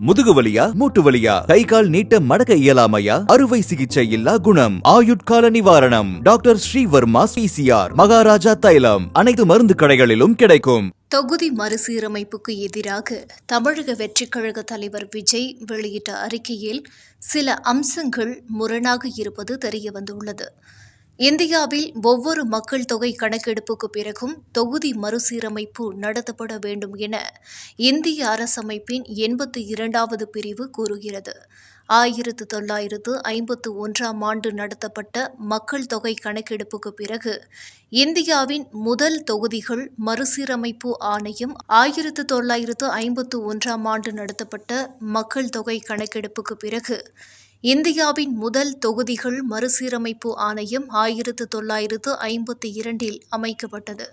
முதுகு வலியா மூட்டு வலியா கை கால் நீட்ட மடக்க இயலாமையா? அறுவை சிகிச்சை இல்லா குணம். ஆயுட்கால நிவாரணம். டாக்டர் ஸ்ரீவர்மா பிசிஆர் மகாராஜா தைலம். அனைத்து மருந்து கடைகளிலும் கிடைக்கும். தொகுதி மறுசீரமைப்புக்கு எதிராக தமிழக வெற்றிக் கழக தலைவர் விஜய் வெளியிட்ட அறிக்கையில் சில அம்சங்கள் முரணாக இருப்பது தெரிய வந்துள்ளது இந்தியாவில் ஒவ்வொரு மக்கள் தொகை கணக்கெடுப்புக்கு பிறகும் தொகுதி மறுசீரமைப்பு நடத்தப்பட வேண்டும் என இந்திய அரசமைப்பின் எண்பத்தி இரண்டாவது பிரிவு கூறுகிறது. ஆயிரத்து தொள்ளாயிரத்து ஐம்பத்து ஒன்றாம் ஆண்டு நடத்தப்பட்ட மக்கள் தொகை கணக்கெடுப்புக்கு பிறகு இந்தியாவின் முதல் தொகுதிகள் மறுசீரமைப்பு ஆணையம் ஆயிரத்து தொள்ளாயிரத்து ஐம்பத்து ஒன்றாம் ஆண்டு நடத்தப்பட்ட மக்கள் தொகை கணக்கெடுப்புக்கு பிறகு இந்தியாவின் முதல் தொகுதிகள் மறுசீரமைப்பு ஆணையம் ஆயிரத்து தொள்ளாயிரத்து ஐம்பத்தி இரண்டில் அமைக்கப்பட்டது.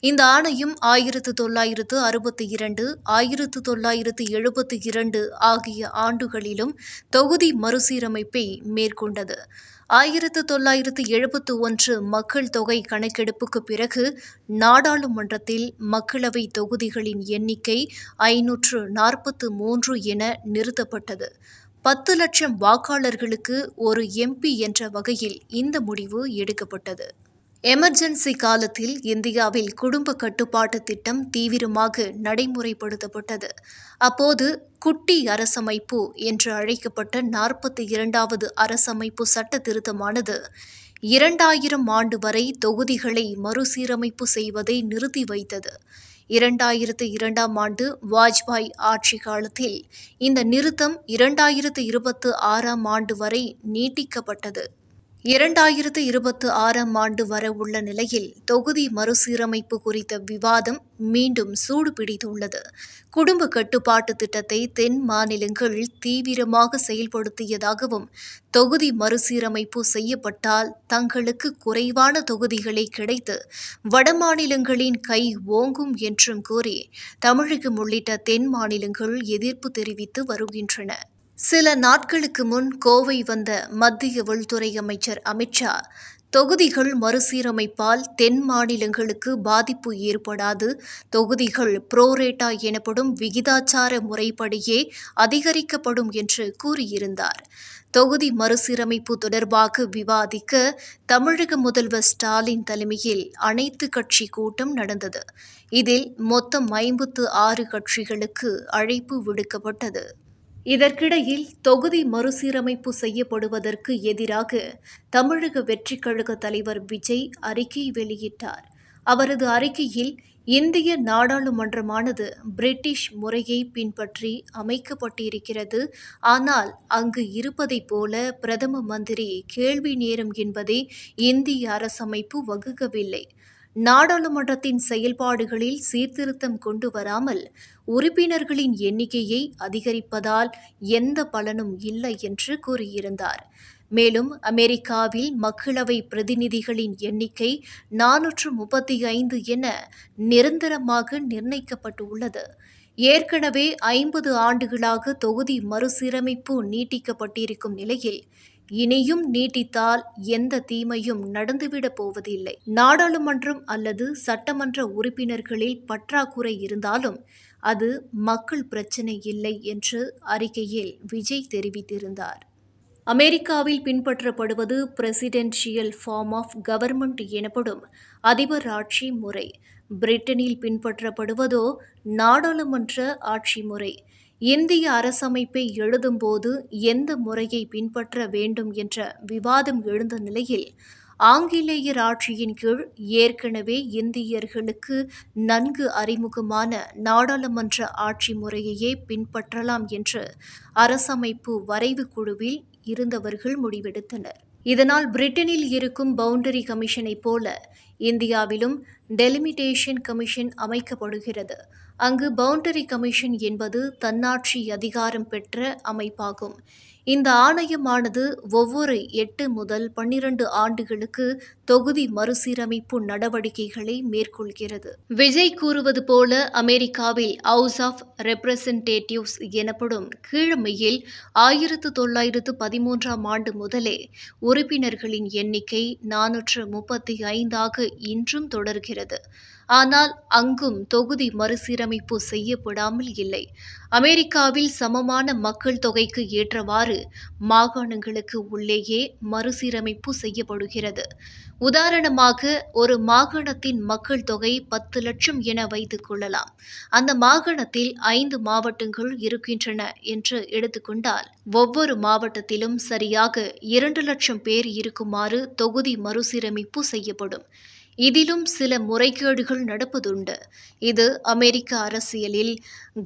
இந்த ஆணையம் ஆயிரத்து தொள்ளாயிரத்து அறுபத்தி இரண்டு ஆயிரத்து தொள்ளாயிரத்து எழுபத்தி இரண்டு ஆகிய ஆண்டுகளிலும் தொகுதி மறுசீரமைப்பை மேற்கொண்டது. ஆயிரத்து தொள்ளாயிரத்து எழுபத்து ஒன்று மக்கள் தொகை கணக்கெடுப்புக்கு பிறகு நாடாளுமன்றத்தில் மக்களவை தொகுதிகளின் எண்ணிக்கை ஐநூற்று நாற்பத்து மூன்று என நிறுத்தப்பட்டது. பத்து லட்சம் வாக்காளர்களுக்கு ஒரு எம்பி என்ற வகையில் இந்த முடிவு எடுக்கப்பட்டது. எமர்ஜென்சி காலத்தில் இந்தியாவில் குடும்ப கட்டுப்பாட்டு திட்டம் தீவிரமாக நடைமுறைப்படுத்தப்பட்டது. அப்போது குட்டி அரசமைப்பு என்று அழைக்கப்பட்ட நாற்பத்தி இரண்டாவது அரசமைப்பு சட்ட திருத்தமானது இரண்டாயிரம் ஆண்டு வரை தொகுதிகளை மறுசீரமைப்பு செய்வதை நிறுத்தி வைத்தது. இரண்டாயிரத்து இரண்டாம் ஆண்டு வாஜ்பாய் ஆட்சி காலத்தில் இந்த நிறுத்தம் இரண்டாயிரத்து இருபத்து ஆறாம் ஆண்டு வரை நீட்டிக்கப்பட்டது. இரண்டாயிரத்து இருபத்து ஆறாம் ஆண்டு வரவுள்ள நிலையில் தொகுதி மறுசீரமைப்பு குறித்த விவாதம் மீண்டும் சூடு பிடித்துள்ளது குடும்ப கட்டுப்பாட்டு திட்டத்தை தென் மாநிலங்கள் தீவிரமாக செயல்படுத்தியதாகவும் தொகுதி மறுசீரமைப்பு செய்யப்பட்டால் தங்களுக்கு குறைவான தொகுதிகளே கிடைத்து வடமாநிலங்களின் கை ஓங்கும் என்றும் கூறி தமிழகம் உள்ளிட்ட தென் மாநிலங்கள் எதிர்ப்பு தெரிவித்து வருகின்றன. சில நாட்களுக்கு முன் கோவை வந்த மத்திய உள்துறை அமைச்சர் அமித்ஷா தொகுதிகள் மறுசீரமைப்பால் தென் மாநிலங்களுக்கு பாதிப்பு ஏற்படாது தொகுதிகள் புரோரேட்டா எனப்படும் விகிதாச்சார முறைப்படியே அதிகரிக்கப்படும் என்று கூறியிருந்தார். தொகுதி மறுசீரமைப்பு தொடர்பாக விவாதிக்க தமிழக முதல்வர் ஸ்டாலின் தலைமையில் அனைத்து கட்சி கூட்டம் நடந்தது. இதில் மொத்தம் ஐம்பத்து ஆறு கட்சிகளுக்கு அழைப்பு விடுக்கப்பட்டது. இதற்கிடையில் தொகுதி மறுசீரமைப்பு செய்யப்படுவதற்கு எதிராக தமிழக வெற்றிக் கழக தலைவர் விஜய் அறிக்கை வெளியிட்டார். அவரது அறிக்கையில் இந்திய நாடாளுமன்றமானது பிரிட்டிஷ் முறையை பின்பற்றி அமைக்கப்பட்டிருக்கிறது. ஆனால் அங்கு இருப்பதைப் போல பிரதம மந்திரி கேள்வி நேரம் என்பதை இந்திய அரசமைப்பு வகுக்கவில்லை. நாடாளுமன்றத்தின் செயல்பாடுகளில் சீர்திருத்தம் கொண்டு வராமல் உறுப்பினர்களின் எண்ணிக்கையை அதிகரிப்பதால் எந்த பலனும் இல்லை என்று கூறியிருந்தார். மேலும் அமெரிக்காவில் மக்களவை பிரதிநிதிகளின் எண்ணிக்கை நானூற்று முப்பத்தி ஐந்து என நிரந்தரமாக நிர்ணயிக்கப்பட்டுள்ளது. ஏற்கனவே ஐம்பது ஆண்டுகளாக தொகுதி மறுசீரமைப்பு நீட்டிக்கப்பட்டிருக்கும் நிலையில் இனியும் நீட்டித்தால் எந்த தீமையும் நடந்துவிடப் போவதில்லை. நாடாளுமன்றம் அல்லது சட்டமன்ற உறுப்பினர்களில் பற்றாக்குறை இருந்தாலும் அது மக்கள் பிரச்சினை இல்லை என்று அறிக்கையில் விஜய் தெரிவித்திருந்தார். அமெரிக்காவில் பின்பற்றப்படுவது பிரசிடென்ஷியல் ஃபார்ம் ஆஃப் கவர்மெண்ட் எனப்படும் அதிபர் ஆட்சி முறை. பிரிட்டனில் பின்பற்றப்படுவதோ நாடாளுமன்ற ஆட்சி முறை. இந்திய அரசமைப்பை எழுதும்போது எந்த முறையை பின்பற்ற வேண்டும் என்ற விவாதம் எழுந்த நிலையில் ஆங்கிலேயர் ஆட்சியின் கீழ் ஏற்கனவே இந்தியர்களுக்கு நன்கு அறிமுகமான நாடாளுமன்ற ஆட்சி முறையையே பின்பற்றலாம் என்று அரசமைப்பு வரைவு குழுவில் இருந்தவர்கள் முடிவெடுத்தனர். இதனால் பிரிட்டனில் இருக்கும் பவுண்டரி கமிஷனைப் போல இந்தியாவிலும் டெலிமிட்டேஷன் கமிஷன் அமைக்கப்படுகிறது. அங்கு பவுண்டரி கமிஷன் என்பது தன்னாட்சி அதிகாரம் பெற்ற அமைப்பாகும். இந்த ஆணையமானது ஒவ்வொரு எட்டு முதல் பன்னிரண்டு ஆண்டுகளுக்கு தொகுதி மறுசீரமைப்பு நடவடிக்கைகளை மேற்கொள்கிறது. விஜய் கூறுவது போல அமெரிக்காவில் ஹவுஸ் ஆஃப் ரெப்ரசன்டேட்டிவ்ஸ் எனப்படும் கீழமையில் ஆயிரத்து தொள்ளாயிரத்து பதிமூன்றாம் ஆண்டு முதலே உறுப்பினர்களின் எண்ணிக்கை நானூற்று முப்பத்தி ஐந்தாக இன்றும் தொடர்கிறது. ஆனால் அங்கும் தொகுதி மறுசீரமைப்பு செய்யப்படாமல் இல்லை. அமெரிக்காவில் சமமான மக்கள் தொகைக்கு ஏற்றவாறு மாகாணங்களுக்கு உள்ளேயே மறுசீரமைப்பு செய்யப்படுகிறது. உதாரணமாக ஒரு மாகாணத்தின் மக்கள் தொகை பத்து லட்சம் என வைத்துக் கொள்ளலாம். அந்த மாகாணத்தில் ஐந்து மாவட்டங்கள் இருக்கின்றன என்று எடுத்துக்கொண்டால் ஒவ்வொரு மாவட்டத்திலும் சரியாக இரண்டு லட்சம் பேர் இருக்குமாறு தொகுதி மறுசீரமைப்பு செய்யப்படும். இதிலும் சில முறைகேடுகள் நடப்பதுண்டு. இது அமெரிக்க அரசியலில்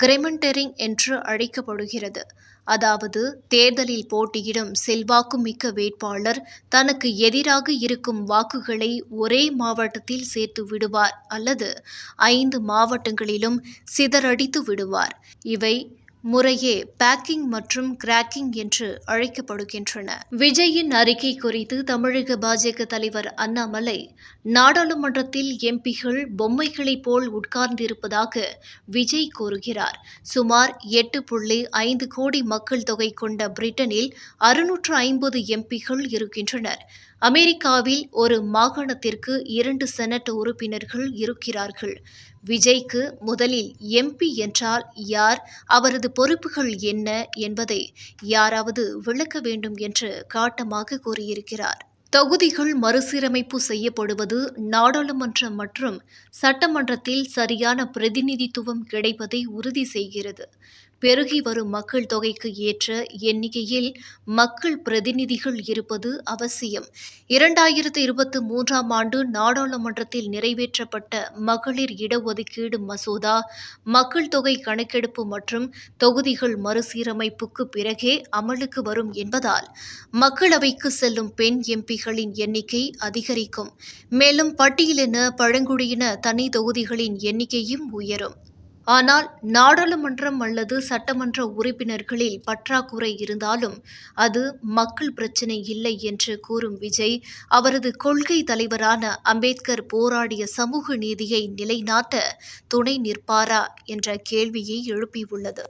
கிரெமண்டரிங் என்று அழைக்கப்படுகிறது. அதாவது தேர்தலில் போட்டியிடும் செல்வாக்கு மிக்க வேட்பாளர் தனக்கு எதிராக இருக்கும் வாக்குகளை ஒரே மாவட்டத்தில் சேர்த்து விடுவார் அல்லது ஐந்து மாவட்டங்களிலும் சிதறடித்து விடுவார். இவை முறையே பேக்கிங் மற்றும் கிராக்கிங் என்று அழைக்கப்படுகின்றன. விஜயின் அறிக்கை குறித்து தமிழக பாஜக தலைவர் அண்ணாமலை நாடாளுமன்றத்தில் எம்பிகள் பொம்மைகளைப் போல் உட்கார்ந்திருப்பதாக விஜய் கூறுகிறார். சுமார் எட்டு புள்ளி ஐந்து கோடி மக்கள் தொகை கொண்ட பிரிட்டனில் அறுநூற்று ஐம்பது எம்பிகள் இருக்கின்றனர். அமெரிக்காவில் ஒரு மாகாணத்திற்கு இரண்டு செனட் உறுப்பினர்கள் இருக்கிறார்கள். விஜய்க்கு முதலில் எம்பி என்றால் யார் அவரது பொறுப்புகள் என்ன என்பதை யாராவது விளக்க வேண்டும் என்று காட்டமாக கூறியிருக்கிறார். தொகுதிகள் மறுசீரமைப்பு செய்யப்படுவது நாடாளுமன்றம் மற்றும் சட்டமன்றத்தில் சரியான பிரதிநிதித்துவம் கிடைப்பதை உறுதி செய்கிறது. பெருகி வரும் மக்கள் தொகைக்கு ஏற்ற எண்ணிக்கையில் மக்கள் பிரதிநிதிகள் இருப்பது அவசியம். இரண்டாயிரத்து இருபத்தி மூன்றாம் ஆண்டு நாடாளுமன்றத்தில் நிறைவேற்றப்பட்ட மகளிர் இடஒதுக்கீடு மசோதா மக்கள் தொகை கணக்கெடுப்பு மற்றும் தொகுதிகள் மறுசீரமைப்புக்கு பிறகே அமலுக்கு வரும் என்பதால் மக்களவைக்கு செல்லும் பெண் எம்பிகளின் எண்ணிக்கை அதிகரிக்கும். மேலும் பட்டியலின பழங்குடியின தனி தொகுதிகளின் எண்ணிக்கையும் உயரும். ஆனால் நாடாளுமன்றம் அல்லது சட்டமன்ற உறுப்பினர்களில் பற்றாக்குறை இருந்தாலும் அது மக்கள் பிரச்சினை இல்லை என்று கூறும் விஜய் அவரது கொள்கை தலைவரான அம்பேத்கர் போராடிய சமூக நீதியை நிலைநாட்ட துணை நிற்பாரா என்ற கேள்வியை எழுப்பியுள்ளது.